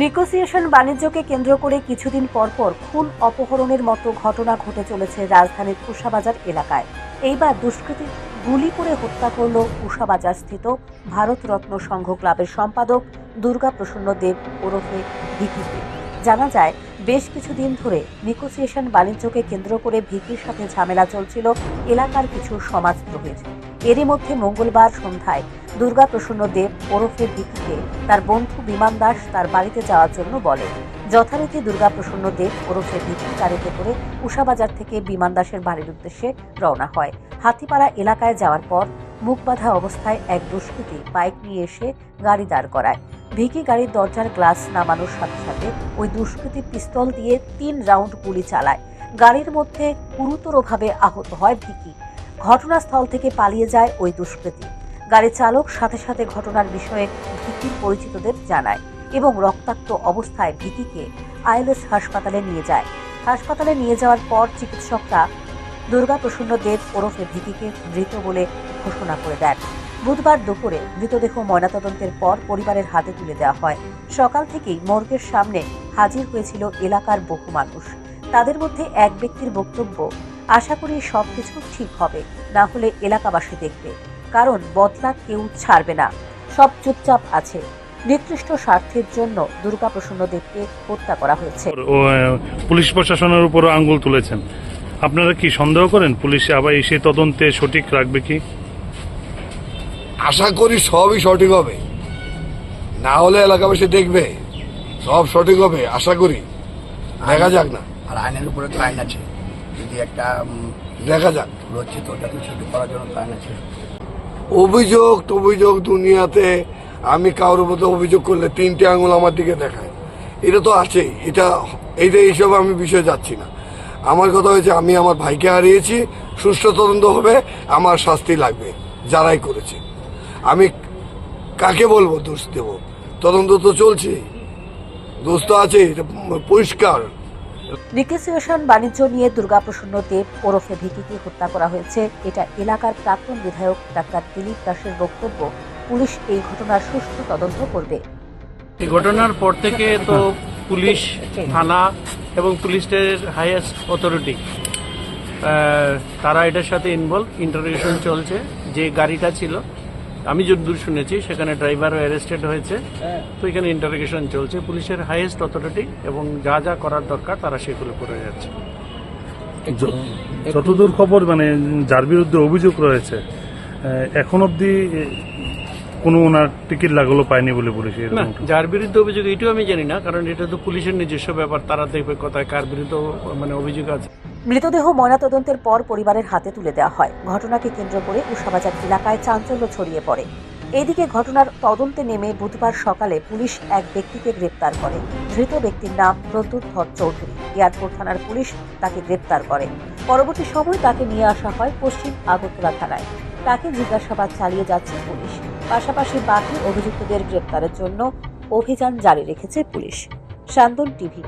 Negotiation বাণিজ্যকে কেন্দ্র করে কিছুদিন পরপর খুন অপহরণের মতো ঘটনা ঘটে চলেছে রাজধানীর কুশাবাজার এলাকায়। এইবার দুষ্কৃতী গুলি করে হত্যা করল কুশাবাজার স্থিত ভারতরত্ন সংঘ ক্লাবের সম্পাদক দুর্গা প্রসন্ন দেব ওরফে ভিকিকে। জানা যায়, বেশ কিছুদিন ধরে নিগোসিয়েশন বাণিজ্যকে কেন্দ্র করে ভিকির সাথে ঝামেলা চলছিল এলাকার কিছু সমাজ সমাজদ্রোহীর। এরই মধ্যে মঙ্গলবার সন্ধ্যায় দুর্গা প্রসন্ন দেব ওরফে ভিকিকে তার বন্ধু বিমান দাস তার বাড়িতে যাওয়ার জন্য বলে। যথারীতি দুর্গা প্রসন্ন দেব ওরফে ভিকি গাড়িতে করে উষাবাজার থেকে বিমান দাসের বাড়ির উদ্দেশ্যে রওনা হয়। হাতিপাড়া এলাকায় যাওয়ার পর মুখ বাঁধা অবস্থায় এক দুষ্কৃতী বাইক নিয়ে এসে গাড়ি দাঁড় করায়। ভিকি গাড়ির দরজার গ্লাস নামানোর সাথে সাথে ওই দুষ্কৃতী পিস্তল দিয়ে তিন রাউন্ড গুলি চালায়। গাড়ির মধ্যে গুরুতরভাবে আহত হয় ভিকি। ঘটনাস্থল থেকে পালিয়ে যায় ওই দুষ্কৃতী। গাড়ির চালক সাথে সাথে ঘটনার বিষয়ে ভিকির পরিচিতদের জানায় এবং রক্তাক্ত অবস্থায় ভিকিকে আইএলএস হাসপাতালে নিয়ে যায়। হাসপাতালে নিয়ে যাওয়ার পর চিকিৎসকরা দুর্গা প্রসন্ন দেব ওরফে ভিকিকে মৃত বলে ঘোষণা করে দেন। বুধবার দুপুরে মৃতদেহ ময়নাতদন্তের পর পরিবারের হাতে তুলে দেওয়া হয়। সকাল থেকেই মর্গের সামনে হাজির হয়েছিল এলাকার বহু মানুষ। তাদের মধ্যে এক ব্যক্তির বক্তব্য আশা করি সবকিছু ঠিক হবে। না হলে এলাকাবাসী দেখবে। কারণ বদলা কেউ ছাড়বে না। সব চুপচাপ আছে। নিকৃষ্ট স্বার্থের জন্য দুর্গা প্রসন্ন দেবকে হত্যা করা হয়েছে। পুলিশ প্রশাসনের উপরও আঙ্গুল তুলেছেন। আপনারা কি সন্দেহ করেন পুলিশ আবার এসে তদন্তে সঠিক রাখবে কি? আশা করি সবই সঠিক হবে। না হলে এলাকাবাসী দেখবে। সব সঠিক হবে আশা করি। দেখা যাক না। আর আইনের উপরে তো আইন আছে। যদি একটা দেখা যাক লজ্জিত ওটাকে ছুটি করার জন্য তো আইন আছে। অভিযোগ অভিযোগ দুনিয়াতে, আমি কারোর মতো অভিযোগ করলে তিনটে আঙুল আমার দিকে দেখায়। এটা তো আছেই, এটা, এইটা এইসব আমি বিষয়ে যাচ্ছি না। আমার কথা হয়েছে, আমি আমার ভাইকে হারিয়েছি, সুষ্ঠু তদন্ত হবে, আমার শাস্তি লাগবে, যারাই করেছে। আমি কাকে বলব দোষ দেব? তদন্ত তো চলছে দোষ তো আছে এটা পরিষ্কার। নিকেসিয়েশন বাণিজ্য নিয়ে দুর্গাপ্রসন্ন দেব ওরফে ভিকিকে হত্যা করা হয়েছে। এটা এলাকার প্রাক্তন বিধায়ক ডাক্তার দিলীপ দাসের বক্তব্য। পুলিশ এই ঘটনার সুষ্ঠু তদন্ত করবে। এই ঘটনার পর থেকে তো পুলিশ, থানা এবং পুলিশের হাইয়েস্ট অথরিটি তারা এটার সাথে ইনভলভ ইন্টারোগেশন চলছে। যে গাড়িটা ছিল আমি যতদূর শুনেছি সেখানে ড্রাইভারও অ্যারেস্টেড হয়েছে। তো এখানে ইন্টারোগেশন চলছে। পুলিশের হাইয়েস্ট অথরিটি এবং যা যা করার দরকার তারা সেগুলো করে যাচ্ছে। য- যতদূর খবর মানে যার বিরুদ্ধে অভিযোগ রয়েছে এখন অবধি কোনো ওনার টিকিট লাগল পায়নি বলে পুলিশ না যার বিরুদ্ধে অভিযোগ এটাও আমি জানি না কারণ এটা তো পুলিশের নিজস্ব ব্যাপার তারা দেখবে কোথায় কার বিরুদ্ধে মানে অভিযোগ আছে। মৃতদেহ ময়নাতদন্তের পর পরিবারের হাতে তুলে দেওয়া হয়। ঘটনাকে কেন্দ্র করে উষাবাজার এলাকায় চাঞ্চল্য ছড়িয়ে পড়ে। এদিকে ঘটনার তদন্তে নেমে বুধবার সকালে পুলিশ এক ব্যক্তিকে গ্রেপ্তার করে। ধৃত ব্যক্তির নাম প্রদ্যুৎ ধর চৌধুরী এয়ারপোর্ট থানার পুলিশ তাকে গ্রেপ্তার করে। পরবর্তী সময় তাকে নিয়ে আসা হয় পশ্চিম আগরতলা থানায়। তাকে জিজ্ঞাসাবাদ চালিয়ে যাচ্ছে পুলিশ। পাশাপাশি বাকি অভিযুক্তদের গ্রেপ্তারের জন্য অভিযান জারি রেখেছে পুলিশ। শান্তন টিভি।